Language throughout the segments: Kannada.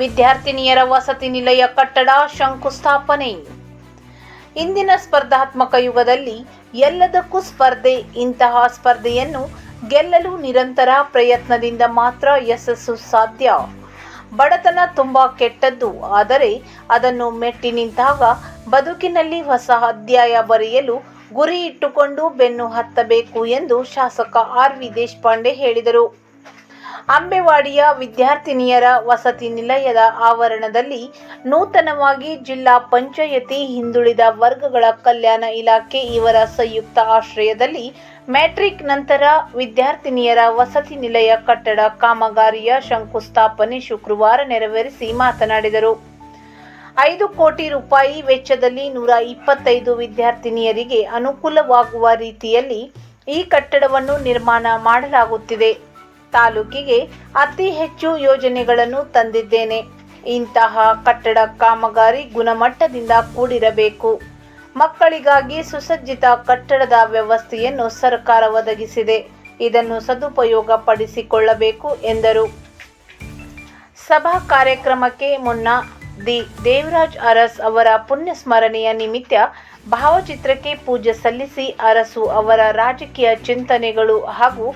ವಿದ್ಯಾರ್ಥಿನಿಯರ ವಸತಿ ನಿಲಯ ಕಟ್ಟಡ ಶಂಕುಸ್ಥಾಪನೆ. ಇಂದಿನ ಸ್ಪರ್ಧಾತ್ಮಕ ಯುಗದಲ್ಲಿ ಎಲ್ಲದಕ್ಕೂ ಸ್ಪರ್ಧೆ, ಇಂತಹ ಸ್ಪರ್ಧೆಯನ್ನು ಗೆಲ್ಲಲು ನಿರಂತರ ಪ್ರಯತ್ನದಿಂದ ಮಾತ್ರ ಯಶಸ್ಸು ಸಾಧ್ಯ. ಬಡತನ ತುಂಬ ಕೆಟ್ಟದ್ದು, ಆದರೆ ಅದನ್ನು ಮೆಟ್ಟಿ ನಿಂತಾಗ ಬದುಕಿನಲ್ಲಿ ಹೊಸ ಅಧ್ಯಾಯ ಬರೆಯಲು ಗುರಿ ಇಟ್ಟುಕೊಂಡು ಬೆನ್ನು ಹತ್ತಬೇಕು ಎಂದು ಶಾಸಕ ಆರ್ ವಿ ದೇಶಪಾಂಡೆ ಹೇಳಿದರು. ಅಂಬೆವಾಡಿಯ ವಿದ್ಯಾರ್ಥಿನಿಯರ ವಸತಿ ನಿಲಯದ ಆವರಣದಲ್ಲಿ ನೂತನವಾಗಿ ಜಿಲ್ಲಾ ಪಂಚಾಯತಿ ಹಿಂದುಳಿದ ವರ್ಗಗಳ ಕಲ್ಯಾಣ ಇಲಾಖೆ ಇವರ ಸಂಯುಕ್ತ ಆಶ್ರಯದಲ್ಲಿ ಮ್ಯಾಟ್ರಿಕ್ ನಂತರ ವಿದ್ಯಾರ್ಥಿನಿಯರ ವಸತಿ ನಿಲಯ ಕಟ್ಟಡ ಕಾಮಗಾರಿಯ ಶಂಕುಸ್ಥಾಪನೆ ಶುಕ್ರವಾರ ನೆರವೇರಿಸಿ ಮಾತನಾಡಿದರು. ಐದು ಕೋಟಿ ರೂಪಾಯಿ ವೆಚ್ಚದಲ್ಲಿ ನೂರ ಇಪ್ಪತ್ತೈದು ವಿದ್ಯಾರ್ಥಿನಿಯರಿಗೆ ಅನುಕೂಲವಾಗುವ ರೀತಿಯಲ್ಲಿ ಈ ಕಟ್ಟಡವನ್ನು ನಿರ್ಮಾಣ ಮಾಡಲಾಗುತ್ತಿದೆ. ತಾಲೂಕಿಗೆ ಅತಿ ಹೆಚ್ಚು ಯೋಜನೆಗಳನ್ನು ತಂದಿದ್ದೇನೆ. ಇಂತಹ ಕಟ್ಟಡ ಕಾಮಗಾರಿ ಗುಣಮಟ್ಟದಿಂದ ಕೂಡಿರಬೇಕು. ಮಕ್ಕಳಿಗಾಗಿ ಸುಸಜ್ಜಿತ ಕಟ್ಟಡದ ವ್ಯವಸ್ಥೆಯನ್ನು ಸರ್ಕಾರ ಒದಗಿಸಿದೆ. ಇದನ್ನು ಸದುಪಯೋಗ ಪಡಿಸಿಕೊಳ್ಳಬೇಕು ಎಂದರು. ಸಭಾ ಕಾರ್ಯಕ್ರಮಕ್ಕೆ ಮುನ್ನ ದಿ ದೇವರಾಜ್ ಅರಸ್ ಅವರ ಪುಣ್ಯ ಸ್ಮರಣೆಯ ನಿಮಿತ್ತ ಭಾವಚಿತ್ರಕ್ಕೆ ಪೂಜೆ ಸಲ್ಲಿಸಿ ಅರಸು ಅವರ ರಾಜಕೀಯ ಚಿಂತನೆಗಳು ಹಾಗೂ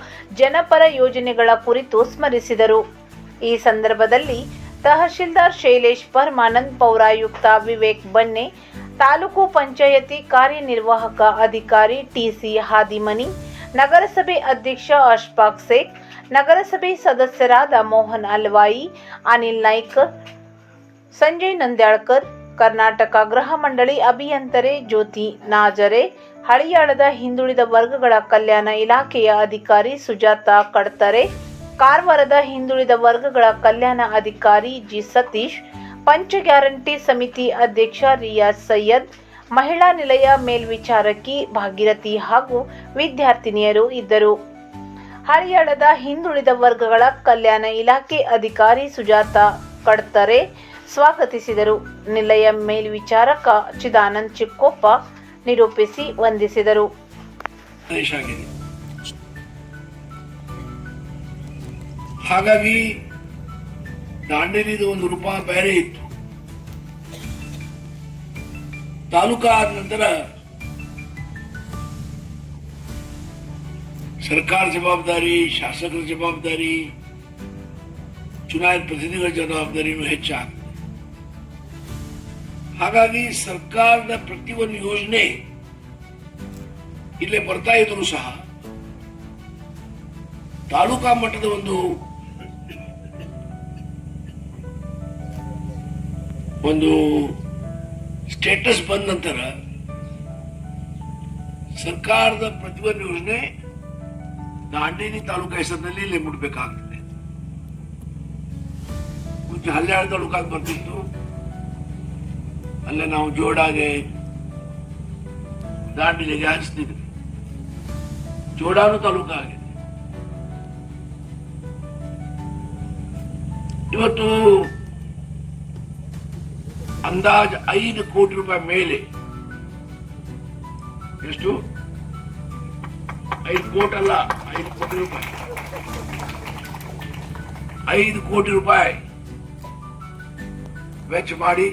ಜನಪರ ಯೋಜನೆಗಳ ಕುರಿತು ಸ್ಮರಿಸಿದರು. ಈ ಸಂದರ್ಭದಲ್ಲಿ ತಹಶೀಲ್ದಾರ್ ಶೈಲೇಶ್ ಪರಮಾನಂದ್ ಪೌರಾಯುಕ್ತ ವಿವೇಕ್ ಬನ್ನೆ, ತಾಲೂಕು ಪಂಚಾಯತಿ ಕಾರ್ಯನಿರ್ವಾಹಕ ಅಧಿಕಾರಿ ಟಿಸಿ ಹಾದಿಮನಿ, ನಗರಸಭೆ ಅಧ್ಯಕ್ಷ ಅಶ್ಫಾಕ್ ಸೇಖ್, ನಗರಸಭೆ ಸದಸ್ಯರಾದ ಮೋಹನ್ ಅಲ್ವಾಯಿ, ಅನಿಲ್ ನಾಯ್ಕ್ ಸಂಜಯ್ ನಂದ್ಯಾಳ್ಕರ್, ಕರ್ನಾಟಕ ಗೃಹ ಮಂಡಳಿ ಅಭಿಯಂತರೆ ಜ್ಯೋತಿ ನಾಜರೆ, ಹಳಿಯಾಳದ ಹಿಂದುಳಿದ ವರ್ಗಗಳ ಕಲ್ಯಾಣ ಇಲಾಖೆಯ ಅಧಿಕಾರಿ ಸುಜಾತ ಕಡ್ತರೆ, ಕಾರವಾರದ ಹಿಂದುಳಿದ ವರ್ಗಗಳ ಕಲ್ಯಾಣ ಅಧಿಕಾರಿ ಜಿ ಸತೀಶ್, ಪಂಚ ಗ್ಯಾರಂಟಿ ಸಮಿತಿ ಅಧ್ಯಕ್ಷ ರಿಯಾಜ್ ಸೈಯದ್, ಮಹಿಳಾ ನಿಲಯ ಮೇಲ್ವಿಚಾರಕಿ ಭಾಗೀರಥಿ ಹಾಗೂ ವಿದ್ಯಾರ್ಥಿನಿಯರು ಇದ್ದರು. ಹರಿಯಾಳದ ಹಿಂದುಳಿದ ವರ್ಗಗಳ ಕಲ್ಯಾಣ ಇಲಾಖೆ ಅಧಿಕಾರಿ ಸುಜಾತ ಕಡ್ತರೆ ಸ್ವಾಗತಿಸಿದರು. ನಿಲಯ ಮೇಲ್ವಿಚಾರಕ ಚಿದಾನಂದ್ ಚಿಕ್ಕೊಪ್ಪ ನಿರೂಪಿಸಿ ವಂದಿಸಿದರು. ಹಾಗಾಗಿ ದಾಂಡೇಲಿದು ಒಂದು ರೂಪ ಬೇರೆ ಇತ್ತು. ತಾಲೂಕಾ ಆದ ನಂತರ ಸರ್ಕಾರ ಜವಾಬ್ದಾರಿ, ಶಾಸಕರ ಜವಾಬ್ದಾರಿ, ಚುನಾಯಿತ ಪ್ರತಿನಿಧಿಗಳ ಜವಾಬ್ದಾರಿನೂ ಹೆಚ್ಚಾಗ್ತದೆ ಹಾಗಾಗಿ ಸರ್ಕಾರದ ಪ್ರತಿಯೊಂದು ಯೋಜನೆ ಇಲ್ಲೇ ಬರ್ತಾ ಇದ್ರು ಸಹ ತಾಲೂಕಾ ಮಟ್ಟದ ಒಂದು ಒಂದು ಸ್ಟೇಟಸ್ ಬಂದ ನಂತರ ಸರ್ಕಾರದ ಪ್ರತಿಯೊಂದು ಯೋಜನೆ ದಾಂಡೇಲಿ ತಾಲೂಕಾ ಹೆಸರಿನಲ್ಲಿ ಇಲ್ಲೇ ಮುಟ್ಬೇಕಾಗ್ತದೆ. ಮುಂಚೆ ಹಲ್ಯಾಳ ತಾಲೂಕಾಗಿ ಬರ್ತಿತ್ತು. ಅಲ್ಲೇ ನಾವು ಜೋಡಾಗೆ ದಾಂಡಿಗೆ ಹಂಚ್ತಿದ್ವಿ ಜೋಡಾನು ತಾಲೂಕು ಆಗಿದೆ ಇವತ್ತು ಅಂದಾಜು ಐದು ಕೋಟಿ ರೂಪಾಯಿ ಮೇಲೆ. ಎಷ್ಟು? ಐದು ಕೋಟಿ ಅಲ್ಲ, ಐದು ಕೋಟಿ ರೂಪಾಯಿ. ಐದು ಕೋಟಿ ರೂಪಾಯಿ ವೆಚ್ಚ ಮಾಡಿ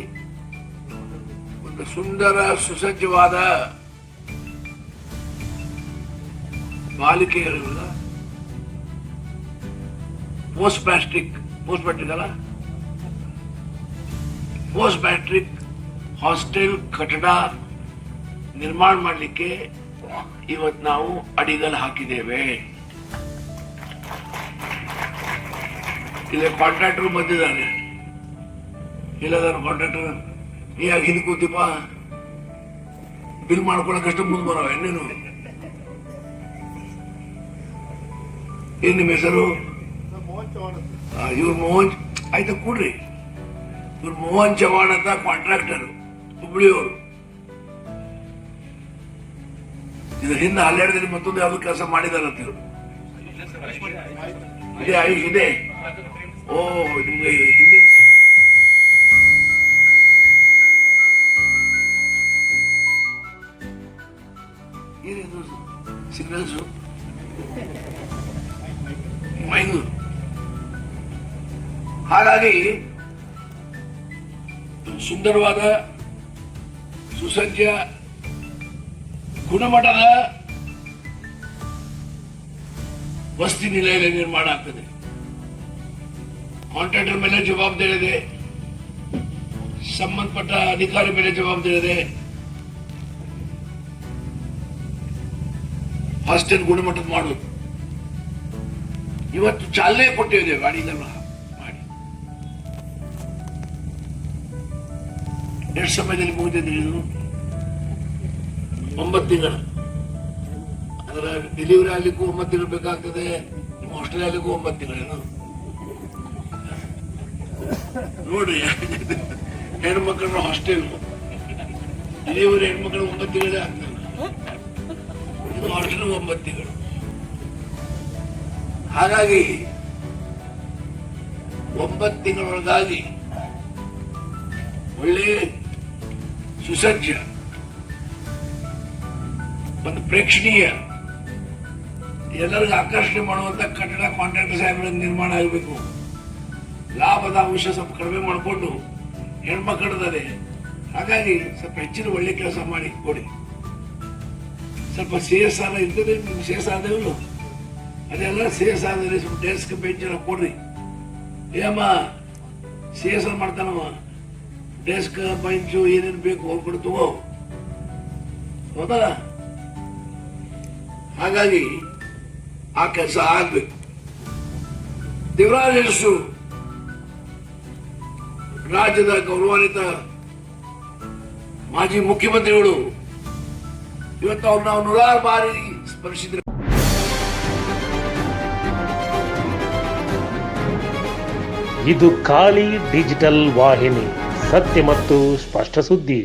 ಸುಂದರ, ಸುಸಜ್ಜವಾದ ಬಾಲಿಕೆಯರುಗಳ ಪೋಸ್ಟ್ ಮ್ಯಾಟ್ರಿಕ್ ಪೋಸ್ಟ್ ಮ್ಯಾಟ್ರಿಕ್ ಅಲ್ಲ? ಪೋಸ್ಟ್ ಮ್ಯಾಟ್ರಿಕ್ ಹಾಸ್ಟೆಲ್ ಕಟ್ಟಡ ನಿರ್ಮಾಣ ಮಾಡಲಿಕ್ಕೆ ಇವತ್ತು ನಾವು ಅಡಿಗಲ್ ಹಾಕಿದ್ದೇವೆ. ಇಲ್ಲಿ ಕಾಂಟ್ರಾಕ್ಟರ್ ಬಂದಿದ್ದಾರೆ ಇಲ್ಲದ ಕಾಂಟ್ರಾಕ್ಟರ್ ನೀ ಯಾಕೆ ಹಿಂದೆ ಕೂತಿಪ್ಪ. ಬಿಲ್ ಮಾಡ್ಕೊಳಕಷ್ಟು ಮುಂದೆ ಬರವ ನೀನು ಏನ್ ನಿಮ್ಮ ಹೆಸರು? ಇವ್ರ ಮೋಹನ್ ಆಯ್ತ ಕೂಡ್ರಿ. ಇವ್ರ ಮೋಹನ್ ಚವಾಣ್ ಅಂತ ಕಾಂಟ್ರಾಕ್ಟರ್ ಹುಬ್ಳಿಯವರು. ಇದ್ರ ಹಿಂದೆ ಹನ್ನೆರಡು ಮತ್ತೊಂದು ಯಾವ್ದು ಕೆಲಸ ಮಾಡಿದಾರಂತ ಇವ್ರು. ಇದೆ ಆಯುಷ್ ಇದೆ. ಓ ನಿಮ್ಗೆ ಹಿಂದಿನ ಸಿಗ್ನಲ್ಸು? ಹಾಗಾಗಿ, ಸುಂದರವಾದ ಸುಸಜ್ಜ ಗುಣಮಟ್ಟದ ವಸ್ತಿ ನಿಲಯದ ನಿರ್ಮಾಣ ಆಗ್ತದೆ. ಕಾಂಟ್ರಾಕ್ಟರ್ ಮೇಲೆ ಜವಾಬ್ದಾರಿ ಇದೆ. ಸಂಬಂಧಪಟ್ಟ ಅಧಿಕಾರಿ ಮೇಲೆ ಜವಾಬ್ದಾರಿ ಇದೆ. ಹಾಸ್ಟೆಲ್ ಗುಣಮಟ್ಟದ ಮಾಡೋದು ಇವತ್ತು ಚಾಲನೆ ಕೊಟ್ಟಿದ್ದೇವೆ ಗಾಡಿಗಳನ್ನ ಮಾಡಿ. ಎಷ್ಟು ಸಮಯದಲ್ಲಿ ಮುಗಿದಿದ್ರಿ ಇದು ಒಂಬತ್ತು ದಿನ. ಅದರ ಡೆಲಿವರಿ ಆಗ್ಲಿಕ್ಕೂ ಒಂಬತ್ತು ದಿನ ಬೇಕಾಗ್ತದೆ ಹಾಸ್ಟೆಲ್ ಆಗ್ಲಿಕ್ಕೂ ಒಂಬತ್ತು ತಿಂಗಳೇನು ನೋಡ್ರಿ ಹೆಣ್ಮಕ್ಳು ಹಾಸ್ಟೆಲ್ ಡೆಲಿವರಿ ಹೆಣ್ಮಕ್ಳು ಒಂಬತ್ತು ತಿಂಗಳೇ ಆಗ್ತದೆ. ಇದು ತಿಂಗಳು ಹಾಗಾಗಿ ಒಂಬತ್ತು ತಿಂಗಳೊಳಗಾಗಿ ಒಳ್ಳೆ ಸುಸಜ್ಜ, ಒಂದು ಪ್ರೇಕ್ಷಣೀಯ, ಎಲ್ಲರಿಗೂ ಆಕರ್ಷಣೆ ಮಾಡುವಂತ ಕಟ್ಟಡ ಕಾಂಟ್ರಾಕ್ಟರ್ ಸಾಹೇಬರ ನಿರ್ಮಾಣ ಆಗಬೇಕು. ಲಾಭದ ಅಂಶ ಸ್ವಲ್ಪ ಕಡಿಮೆ ಮಾಡಿಕೊಂಡು ಹೆಣ್ಮಕ್ಳದಾರೆ ಹಾಗಾಗಿ ಸ್ವಲ್ಪ ಹೆಚ್ಚಿನ ಒಳ್ಳೆ ಕೆಲಸ ಮಾಡಿ, ಕೊಡಿ. ಸ್ವಲ್ಪ ಸಿ ಎಸ್ ಆರ್ ಇದ್ದರೆ ನಿಮ್ಗೆ ಸಿ ಎಸ್ ಆದೇವಲ್ಲ ಅದೆಲ್ಲ ಸಿ ಎಸ್ ಆರ್ ಸ್ವಲ್ಪ ಡೆಸ್ಕ್ ಬೆಂಚ್ ಎಲ್ಲ ಕೊಡ್ರಿ. ಏಮ್ಮ ಸಿ ಎಸ್ ಆರ್ ಮಾಡ್ತಾನವ. ಡೆಸ್ಕ್ ಬೆಂಚು ಏನೇನು ಬೇಕು ಹೋಗ್ಬಿಟ್ಟು ತಗೋ. ಹೌದಾ? ಹಾಗಾಗಿ ಆ ಕೆಲಸ ಆಗ್ಬೇಕು. ದೇವರಾಜು ರಾಜ್ಯದ ಗೌರವಾನ್ವಿತ ಮಾಜಿ ಮುಖ್ಯಮಂತ್ರಿಗಳು ಇವತ್ತು ಅವ್ರು ನಾವು ನೂರಾರು ಬಾರಿ ಸ್ಪರ್ಶಿದ್ರೆ. ಇದು ಖಾಲಿ ಡಿಜಿಟಲ್ ವಾಹಿನಿ ಸತ್ಯ ಮತ್ತು ಸ್ಪಷ್ಟ ಸುದ್ದಿ.